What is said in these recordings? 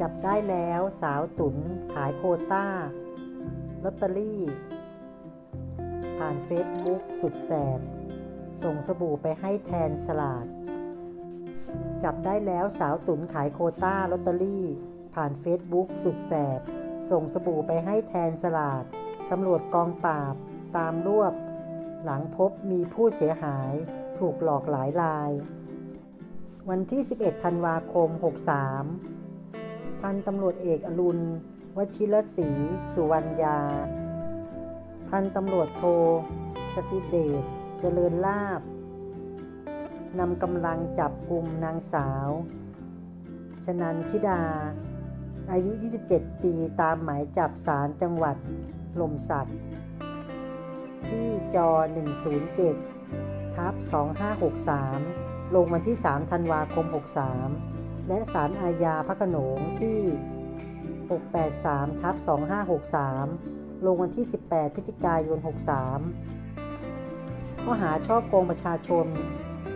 จับได้แล้วสาวตุนขายโคต้าลอตเตอรี่ ผ่านเฟซบุ๊กสุดแสบ ส่งสบู่ไปให้แทนสลากจับได้แล้วสาวตุนขายโคต้าลอตเตอรี่ ผ่านเฟซบุ๊กสุดแสบ ส่งสบู่ไปให้แทนสลากตำรวจกองปราบ ตามรวบ หลังพบมีผู้เสียหาย ถูกหลอกหลายราย วันที่ 11 ธันวาคม 63 พันตำรวจเอกอรุณวชิรศรีสุวรรณยา พันตำรวจโทกสิเดชเจริญลาบนำกำลังจับกลุ่มนางสาว ชนันชิดา อายุ 27 ปีตามหมายจับศาลจังหวัดลมสักที่จอ 107 ทับ 2563 ลงวันที่ 3 ธันวาคม 63 และศาลอาญาพระโขนงที่ 683ทับ2563 ลงวันที่ 18 พฤศจิกายน 63 ข้อหาช่อโกงประชาชน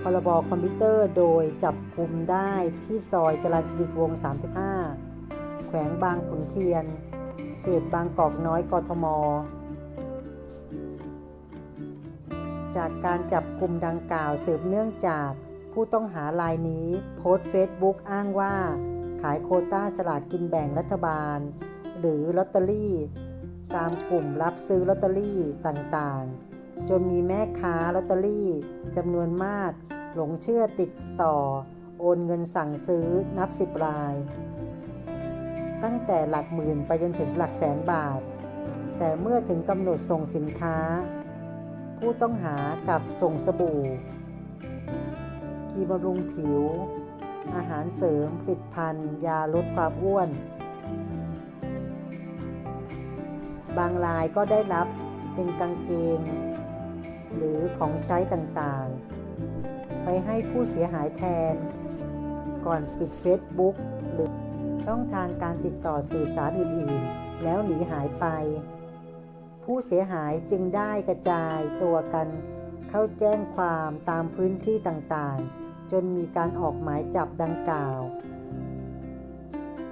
พรบคอมพิวเตอร์โดยจับกลุ่มได้ที่ซอยจรัญสนิทวง 35 แขวงบางขุนเทียน เขตบางกอกน้อย กทม จากการจับกลุ่มดังกล่าวสืบเนื่องจาก ผู้ต้องหารายนี้โพสต์เฟซบุ๊กอ้างว่า ขายโคต้าสลากกินแบ่งรัฐบาล หรือลอตเตอรี่ ตามกลุ่มรับซื้อลอตเตอรี่ต่างๆ จนมีแม่ค้าลอตเตอรี่จำนวนมากหลงเชื่อติดต่อ โอนเงินสั่งซื้อนับสิบราย ตั้งแต่หลักหมื่นไปจนถึงหลักแสนบาท แต่เมื่อถึงกำหนดส่งสินค้า ผู้ต้องหากับส่งสบู่ รีบำรุงผิว อาหารเสริมผลิตภัณฑ์ ยาลดความอ้วน บางรายก็ได้รับเป็นกางเกง หรือของใช้ต่างๆ ไปให้ผู้เสียหายแทน ก่อนปิดเฟซบุ๊กหรือช่องทางการติดต่อสื่อสารอื่นๆ แล้วหนีหายไป ผู้เสียหายจึงได้กระจายตัวกันเข้าแจ้งความตามพื้นที่ต่างๆ จนมีการออกหมายจับดังกล่าว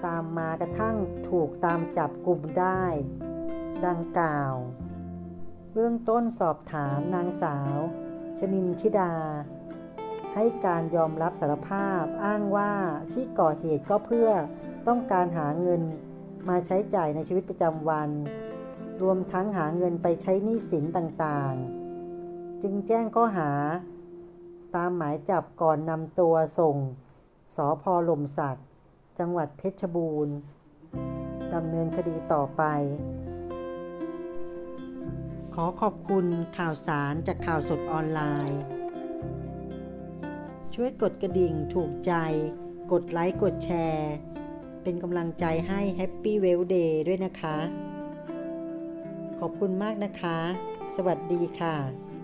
ตามมากระทั่งถูกตามจับกลุ่มได้ ดังกล่าว เบื้องต้นสอบถามนางสาว ชนินชิดา ให้การยอมรับสารภาพอ้างว่าที่ก่อเหตุก็เพื่อต้องการหาเงินมาใช้จ่ายในชีวิตประจำวัน รวมทั้งหาเงินไปใช้หนี้สินต่างๆ จึงแจ้งข้อหา ตามหมายจับก่อนนำตัวส่งสอพอหล่มสักจังหวัดเพชรบูรณ์ดำเนินคดีต่อไป ขอขอบคุณข่าวสารจากข่าวสดออนไลน์ ช่วยกดกระดิ่งถูกใจ กดไลค์ กดแชร์ เป็นกำลังใจให้ Happy w e l l Day ด้วยนะคะ ขอบคุณมากนะคะ สวัสดีค่ะ